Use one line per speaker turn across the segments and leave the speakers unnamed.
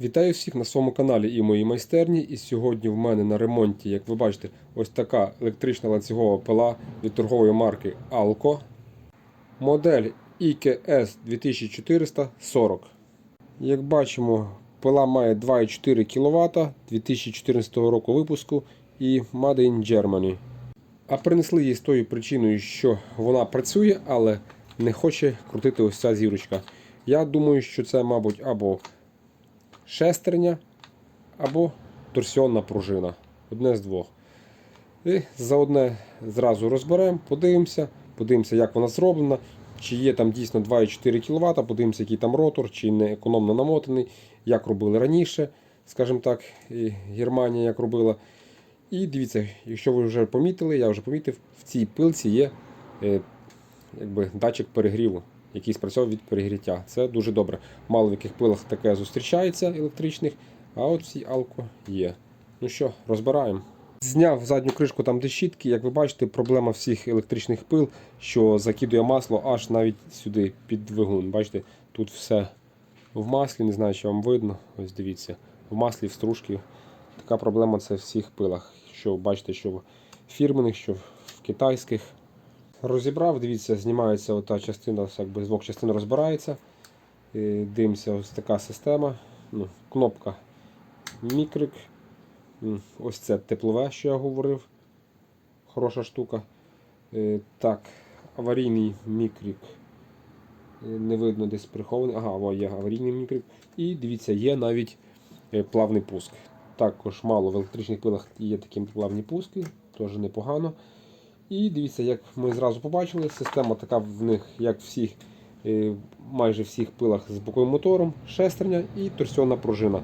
Вітаю всіх на своєму каналі і моїй майстерні. І сьогодні в мене на ремонті, як ви бачите, ось така електрична ланцюгова пила від торгової марки Alco. Модель IKS 2440. Як бачимо, пила має 2,4 кВт 2014 року випуску і Made in Germany. А принесли її з тою причиною, що вона працює, але не хоче крутити ось ця зірочка. Я думаю, що це, мабуть, або шестерня або торсіонна пружина. Одне з двох. І за одне зразу розберемо, подивимося, подивимося, як вона зроблена, чи є там дійсно 2,4 кВт, подивимося, який там ротор, чи не економно намотаний, як робили раніше, скажімо так, і Германія як робила. І дивіться, якщо ви вже помітили, я вже помітив, в цій пилці є е, якби, датчик перегріву, який спрацьовує від перегріття. Це дуже добре. Мало в яких пилах таке зустрічається електричних, а от в цій алко є. Ну що, розбираємо. Зняв задню кришку там де щітки. Як ви бачите, проблема всіх електричних пил, що закидує масло аж навіть сюди під двигун. Бачите, тут все в маслі, не знаю, чи вам видно. Ось дивіться, в маслі, в стружці. Така проблема це в всіх пилах. Що бачите, що в фірмених, що в китайських. Розібрав, дивіться, знімається ота частина, якби з двох частин розбирається. Дивимося, ось така система. Ну, Кнопка мікрик. Ось це теплове, що я говорив. Хороша штука. Е, Так, аварійний мікрик. Е, Не видно десь прихований. Ага, о, є аварійний мікрик. І дивіться, є навіть е, плавний пуск. Також мало в електричних пилах є такі плавні пуски, теж непогано. І дивіться, як ми зразу побачили, система така в них, як всіх, е, майже всіх пилах з боковим мотором, шестерня і торсіонна пружина.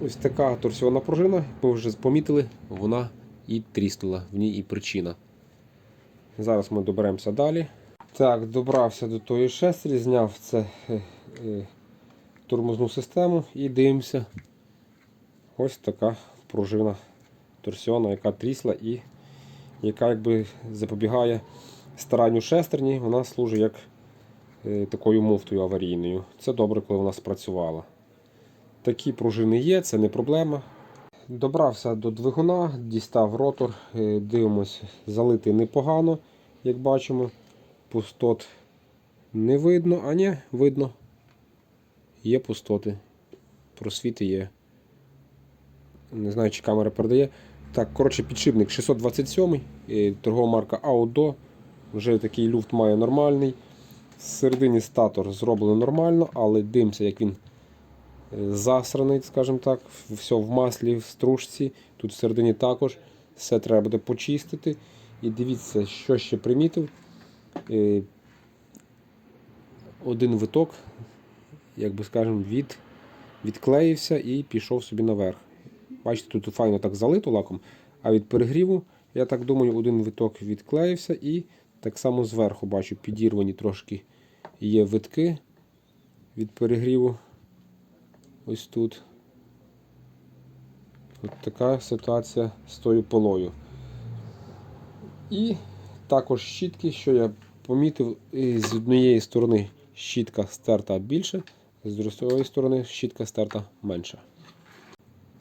Ось така торсіонна пружина, як ми вже помітили, вона і тріснула, в ній і причина. Зараз ми доберемося далі. Так, добрався до тої шестерні, зняв це е, е, тормозну систему і дивимося. Ось така пружина торсіона, яка трісла і яка якби запобігає старанню шестерні, вона служить як е, такою муфтою аварійною. Це добре, коли вона спрацювала. Такі пружини є, це не проблема. Добрався до двигуна, дістав ротор, е, дивимось, залитий непогано, як бачимо. Пустот не видно, а ні, видно. Є пустоти. Просвіти є. Не знаю, чи камера передає. Так, коротше, підшипник 627 е, торгова марка Audo. Вже такий люфт має нормальний. Всередині статор зроблено нормально, але дивимося, як він е, засраний, скажімо так, все в маслі, в стружці. Тут всередині також все треба буде почистити. І дивіться, що ще примітив. Е, Один виток, як би скажемо, від, відклеївся і пішов собі наверх. Бачите, тут файно так залито лаком, а від перегріву, я так думаю, один виток відклеївся і так само зверху бачу, підірвані трошки є витки від перегріву. Ось тут. От така ситуація з тою полою. І також щітки, що я помітив, з однієї сторони щітка стерта більше, з другої сторони щітка стерта менша.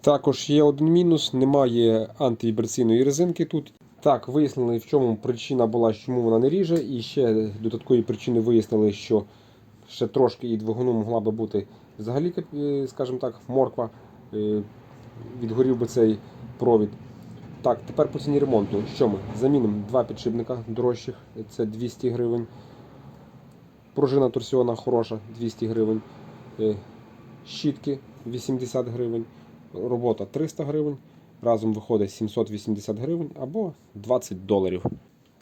Також є один мінус, немає антивібраційної резинки тут. Так, вияснили, в чому причина була, чому вона не ріже. І ще додаткові причини вияснили, що ще трошки і двигуну могла би бути взагалі, е, скажімо так, морква. е, Відгорів би цей провід. Так, тепер по ціні ремонту. Що ми? Замінимо два підшипника дорожчих, це 200 гривень. Пружина торсіона хороша, 200 гривень. Е, Щітки 80 гривень робота 300 гривень, разом виходить 780 гривень або 20 доларів.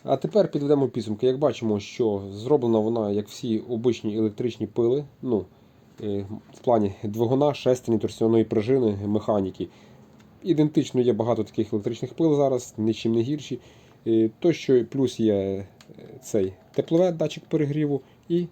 А тепер підведемо підсумки. Як бачимо, що зроблена вона, як всі обичні електричні пили, ну, е, в плані двигуна, шестерні, торсіонної пружини, механіки. Ідентично є багато таких електричних пил зараз, нічим не гірші. Е, То, що плюс є е, цей теплове датчик перегріву і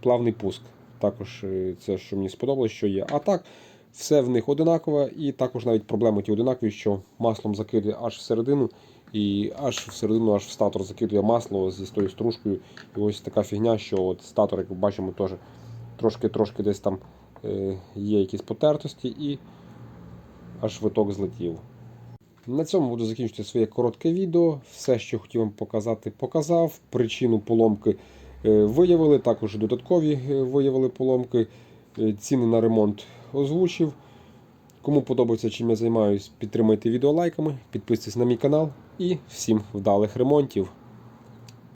плавний пуск. Також е, це, що мені сподобалось, що є. А так, все в них одинакове, і також навіть проблеми ті одинакові, що маслом закидує аж всередину, і аж всередину, аж в статор закидує масло зі тою стружкою. І ось така фігня, що от статор, як ми бачимо, теж трошки-трошки десь там е, є якісь потертості і аж виток злетів. На цьому буду закінчувати своє коротке відео. Все, що хотів вам показати, показав. Причину поломки виявили, також додаткові е, виявили поломки. Е, Ціни на ремонт озвучив. Кому подобається, чим я займаюсь, підтримайте відео лайками, підписуйтесь на мій канал і всім вдалих ремонтів.